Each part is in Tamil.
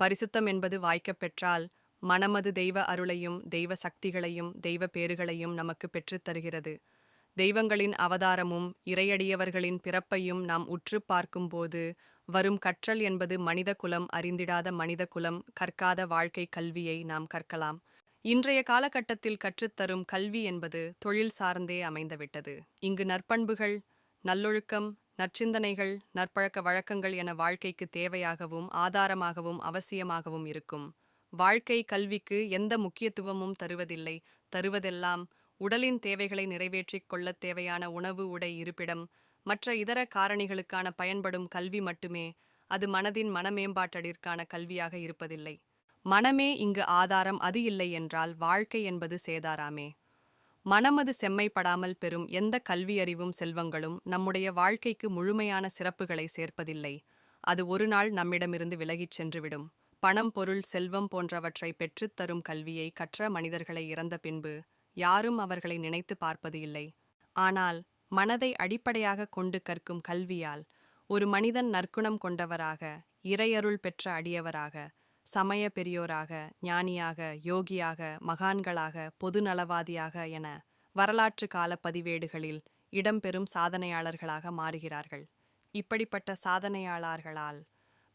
பரிசுத்தம் என்பது வாய்க்கப் பெற்றால் மனமது தெய்வ அருளையும் தெய்வ சக்திகளையும் தெய்வ பேறுகளையும் நமக்கு பெற்றுத் தருகிறது. தெய்வங்களின் அவதாரமும் இறையடியவர்களின் பிறப்பையும் நாம் உற்று பார்க்கும்போது வரும் கற்றல் என்பது மனித குலம் அறிந்திடாத மனித குலம் கற்காத வாழ்க்கை கல்வியை நாம் கற்கலாம். இன்றைய காலகட்டத்தில் கற்றுத்தரும் கல்வி என்பது தொழில் சார்ந்தே அமைந்துவிட்டது. இங்கு நற்பண்புகள் நல்லொழுக்கம் நற்சிந்தனைகள் நற்பழக்க வழக்கங்கள் என வாழ்க்கைக்கு தேவையாகவும் ஆதாரமாகவும் அவசியமாகவும் இருக்கும். வாழ்க்கை கல்விக்கு எந்த முக்கியத்துவமும் தருவதில்லை. தருவதெல்லாம் உடலின் தேவைகளை நிறைவேற்றிக் கொள்ளத் தேவையான உணவு உடை இருப்பிடம். மற்ற இதர காரணிகளுக்கான பயன்படும் கல்வி மட்டுமே அது மனதின் மனமேம்பாட்டடிற்கான கல்வியாக இருப்பதில்லை. மனமே இங்கு ஆதாரம் அது இல்லை என்றால் வாழ்க்கை என்பது சேதாராமே. மனமது செம்மைப்படாமல் பெறும் எந்த கல்வியறிவும் செல்வங்களும் நம்முடைய வாழ்க்கைக்கு முழுமையான சிறப்புகளை சேர்ப்பதில்லை. அது ஒரு நாள் நம்மிடமிருந்து விலகிச் சென்றுவிடும். பணம் பொருள் செல்வம் போன்றவற்றை பெற்றுத் தரும் கல்வியை கற்ற மனிதர்களை இறந்த பின்பு யாரும் அவர்களை நினைத்து பார்ப்பது இல்லை. ஆனால் மனதை அடிப்படையாக கொண்டு கற்கும் கல்வியால் ஒரு மனிதன் நற்குணம் கொண்டவராக இறையருள் பெற்ற அடியவராக சமய பெரியோராக ஞானியாக யோகியாக மகான்களாக பொதுநலவாதியாக என வரலாற்று கால பதிவேடுகளில் இடம்பெறும் சாதனையாளர்களாக மாறுகிறார்கள். இப்படிப்பட்ட சாதனையாளர்களால்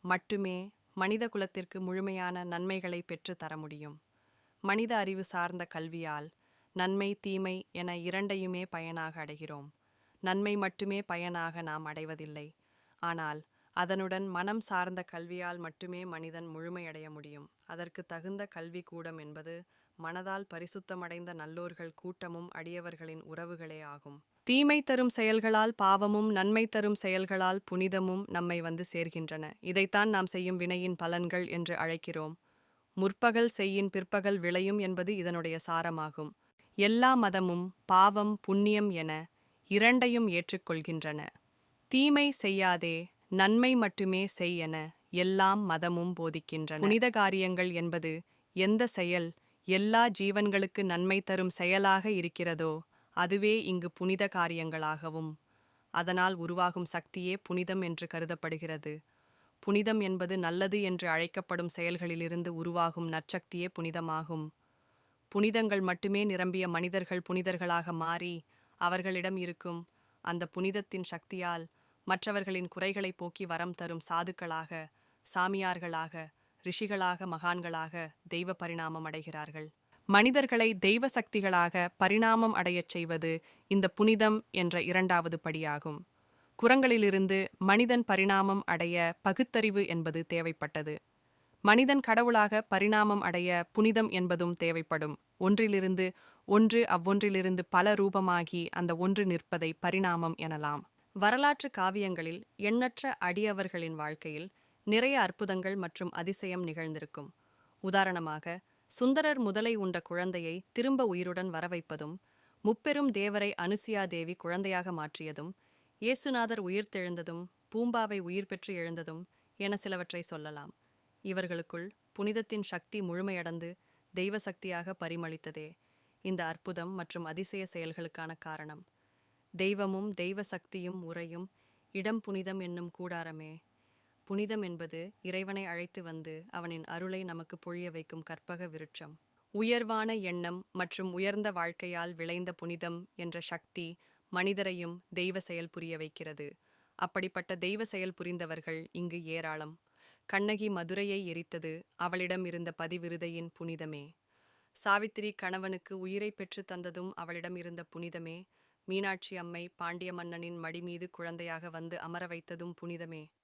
மட்டுமே மனித குலத்திற்கு முழுமையான நன்மைகளை பெற்று தர முடியும். மனித அறிவு சார்ந்த கல்வியால் நன்மை தீமை என இரண்டையுமே பயனாக அடைகிறோம். நன்மை மட்டுமே பயனாக நாம் அடைவதில்லை. ஆனால் அதனுடன் மனம் சார்ந்த கல்வியால் மட்டுமே மனிதன் முழுமையடைய முடியும். அதற்கு தகுந்த கல்வி கூடம் என்பது மனதால் பரிசுத்தமடைந்த நல்லோர்கள் கூட்டமும் அடியவர்களின் உறவுகளே ஆகும். தீமை தரும் செயல்களால் பாவமும் நன்மை தரும் செயல்களால் புனிதமும் நம்மை வந்து சேர்கின்றன. இதைத்தான் நாம் செய்யும் வினையின் பலன்கள் என்று அழைக்கிறோம். முற்பகல் செய்யின் பிற்பகல் விளையும் என்பது இதனுடைய சாரமாகும். எல்லா மதமும் பாவம் புண்ணியம் என இரண்டையும் ஏற்றுக்கொள்கின்றன. தீமை செய்யாதே நன்மை மட்டுமே செய் என எல்லாம் மதமும் போதிக்கின்றன. புனித காரியங்கள் என்பது எந்த செயல் எல்லா ஜீவன்களுக்கு நன்மை தரும் செயலாக இருக்கிறதோ அதுவே இங்கு புனித காரியங்களாகவும் அதனால் உருவாகும் சக்தியே புனிதம் என்று கருதப்படுகிறது. புனிதம் என்பது நல்லது என்று அழைக்கப்படும் செயல்களிலிருந்து உருவாகும் நற்சக்தியே புனிதமாகும். புனிதங்கள் மட்டுமே நிரம்பிய மனிதர்கள் புனிதர்களாக மாறி அவர்களிடம் இருக்கும் அந்த புனிதத்தின் சக்தியால் மற்றவர்களின் குறைகளை போக்கி வரம் தரும் சாதுக்களாக சாமியார்களாக ரிஷிகளாக மகான்களாக தெய்வ பரிணாமம் அடைகிறார்கள். மனிதர்களை தெய்வ சக்திகளாக பரிணாமம் அடையச் செய்வது இந்த புனிதம் என்ற இரண்டாவது படியாகும். குரங்களிலிருந்து மனிதன் பரிணாமம் அடைய பகுத்தறிவு என்பது தேவைப்பட்டது. மனிதன் கடவுளாக பரிணாமம் அடைய புனிதம் என்பதும் தேவைப்படும். ஒன்றிலிருந்து ஒன்று அவ்வொன்றிலிருந்து பல ரூபமாகி அந்த ஒன்று நிற்பதை பரிணாமம் எனலாம். வரலாற்று காவியங்களில் எண்ணற்ற அடியவர்களின் வாழ்க்கையில் நிறைய அற்புதங்கள் மற்றும் அதிசயம் நிகழ்ந்திருக்கும். உதாரணமாக சுந்தரர் முதலை உண்ட குழந்தையை திரும்ப உயிருடன் வரவைப்பதும் முப்பெரும் தேவரை அனுசியா தேவி குழந்தையாக மாற்றியதும் இயேசுநாதர் உயிர்த்தெழுந்ததும் பூம்பாவை உயிர் பெற்று எழுந்ததும் என சிலவற்றை சொல்லலாம். இவர்களுக்குள் புனிதத்தின் சக்தி முழுமையடைந்து தெய்வ சக்தியாக பரிமளித்ததே இந்த அற்புதம் மற்றும் அதிசய செயல்களுக்கான காரணம். தெய்வமும் தெய்வ சக்தியும் உறையும் இடம் புனிதம் என்னும் கூடாரமே. புனிதம் என்பது இறைவனை அழைத்து வந்து அவனின் அருளை நமக்கு பொழிய வைக்கும் கற்பக விருட்சம். உயர்வான எண்ணம் மற்றும் உயர்ந்த வாழ்க்கையால் விளைந்த புனிதம் என்ற சக்தி மனிதரையும் தெய்வ செயல் புரிய வைக்கிறது. அப்படிப்பட்ட தெய்வ செயல் புரிந்தவர்கள் இங்கு ஏராளம். கண்ணகி மதுரையை எரித்தது அவளிடம் இருந்த பதிவிருதையின் புனிதமே. சாவித்திரி கணவனுக்கு உயிரை பெற்று தந்ததும் அவளிடம் இருந்த புனிதமே. மீனாட்சி அம்மை பாண்டிய மன்னனின் மடி மீது குழந்தையாக வந்து அமர வைத்ததும் புனிதமே.